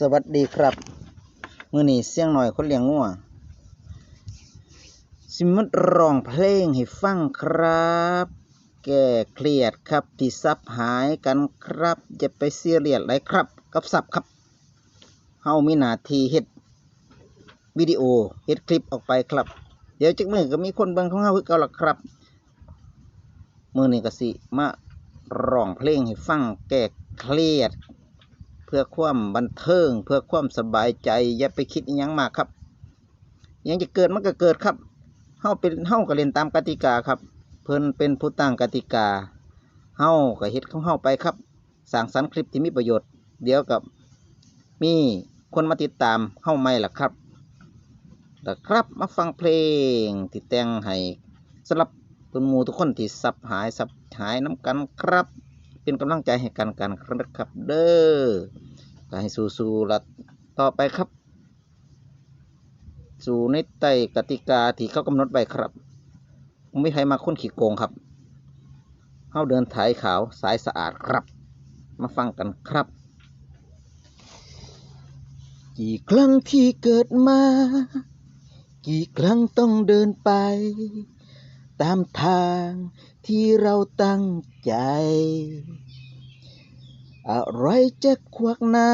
สวัสดีครับ มือนี้เสียงหน่อยคนเลี้ยงงัวสิมัดร้องเพลงให้ฟังครับ แก้เครียดครับที่ซับหายกันครับอย่าไปเสียเรียดไรครับ กับซับครับเฮามีหน้าที่เฮ็ดวิดีโอเฮ็ดคลิปออกไปครับ เดี๋ยวจักมือก็มีคนเบิ่งของเฮาคือเก่าละครับ มือนี้ก็สิมาร้องเพลงให้ฟังแก้เครียด เพื่อความบันเทิง เพื่อความสบายใจ อย่าไปคิดอหยังมากครับยังจะเกิดมันก็เกิดครับเฮาเป็นเฮาก็เล่นตามกติกาครับ เพิ่นเป็นผู้ตั้งกติกาเฮาก็เฮ็ดของเฮาไปครับสร้างสรรค์คลิปที่มีประโยชน์ เดี๋ยวกับมีคนมาติดตามเฮาใหมล่ะครับแล้วครับมาฟังเพลงที่แต่งให้สำหรับเพิ่นหมู่ทุกคนที่สับหายสับหายน้ำกันครับ เป็นกำลังใจให้กันกันครับเด้อก็ให้สู้ๆละต่อไปครับ สู่ในใต้กติกาที่เขากำหนดไว้ครับไม่ใครมาค้นขี้โกงครับเฮาเดินถ่ายขาวสายสะอาดครับ มาฟังกันครับ กี่ครั้งที่เกิดมา กี่ครั้งต้องเดินไป ตามทางที่เราตั้งใจ อะไรจะขวากน้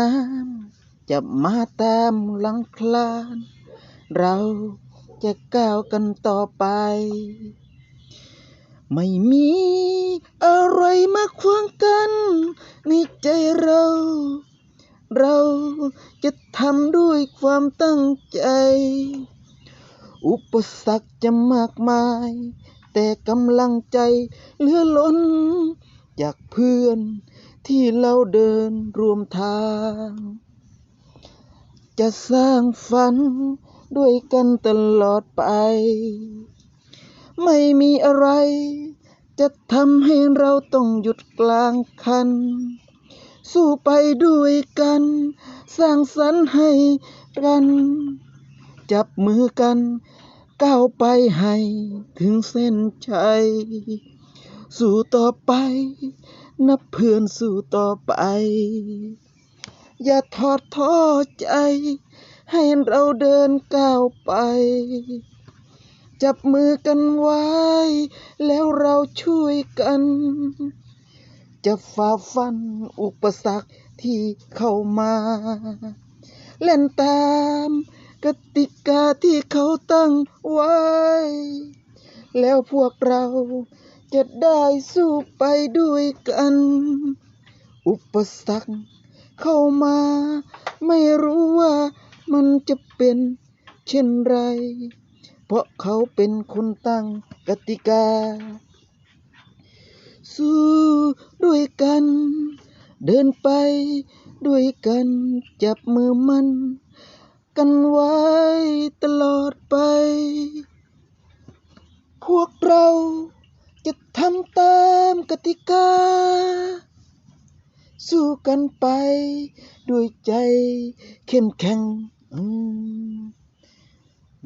ำจะมาตามหลังคลาน เราจะก้าวกันต่อไป ไม่มีอะไรมาขวางกันในใจเรา เราจะทำด้วยความตั้งใจ อุปสรรคจะมากมาย แต่กำลังใจเหลือล้น จากเพื่อนที่เราเดินรวมทาง จะสร้างฝันด้วยกันตลอดไป ไม่มีอะไร จะทำให้เราต้องหยุดกลางคัน สู้ไปด้วยกัน สร้างสรรค์ให้กัน จับมือกัน ก้าวไปให้ถึงเส้นชัย สู้ต่อไป นับเพื่อนสู้ต่อไป อย่าทอดท้อใจ ให้เราเดินก้าวไป จับมือกันไว้ แล้วเราช่วยกัน จะฝ่าฟันอุปสรรคที่เข้ามา เล่นตาม กติกาที่เขาตั้งไว้ แล้วพวกเราจะได้สู้ไปด้วยกัน อุปสรรคเข้ามา ไม่รู้ว่ามันจะเป็นเช่นไร เพราะเขาเป็นคนตั้งกติกา สู้ด้วยกัน เดินไปด้วยกัน จับมือมัน กันไว้ตลอดไป พวกเราจะทำตามกติกา สู้กันไปด้วยใจเข้มแข็ง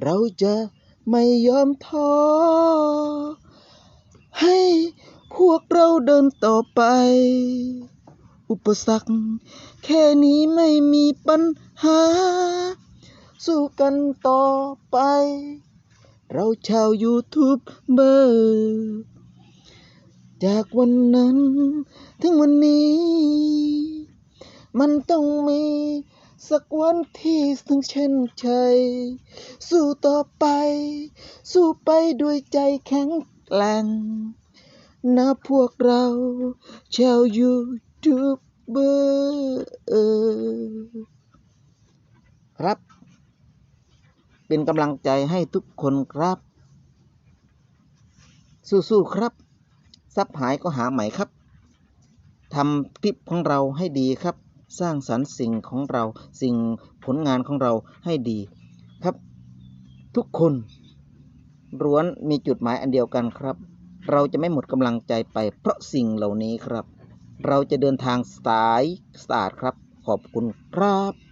เราจะไม่ยอมท้อ ให้พวกเราเดินต่อไป อุปสรรคแค่นี้ไม่มีปัญหา สู้กันต่อไป เราชาวยูทูบเบอร์จากวันนั้น ถึงวันนี้ มันต้องมี สักวันที่ถึงเช่นชัยสู้ต่อไป สู้ไปด้วยใจแข็งแกร่งนะพวกเราชาวยูทูบเบอร์ครับ เป็นกำลังใจให้ทุกคนครับ สู้ๆครับซับหายก็หาใหม่ครับทำคลิปของเราให้ดีครับ สร้างสรรค์สิ่งของเราสิ่งผลงานของเราให้ดีครับ ทุกคนล้วนมีจุดหมายอันเดียวกันครับ เราจะไม่หมดกำลังใจไปเพราะสิ่งเหล่านี้ครับ เราจะเดินทางสายสะอาดครับ ขอบคุณครับ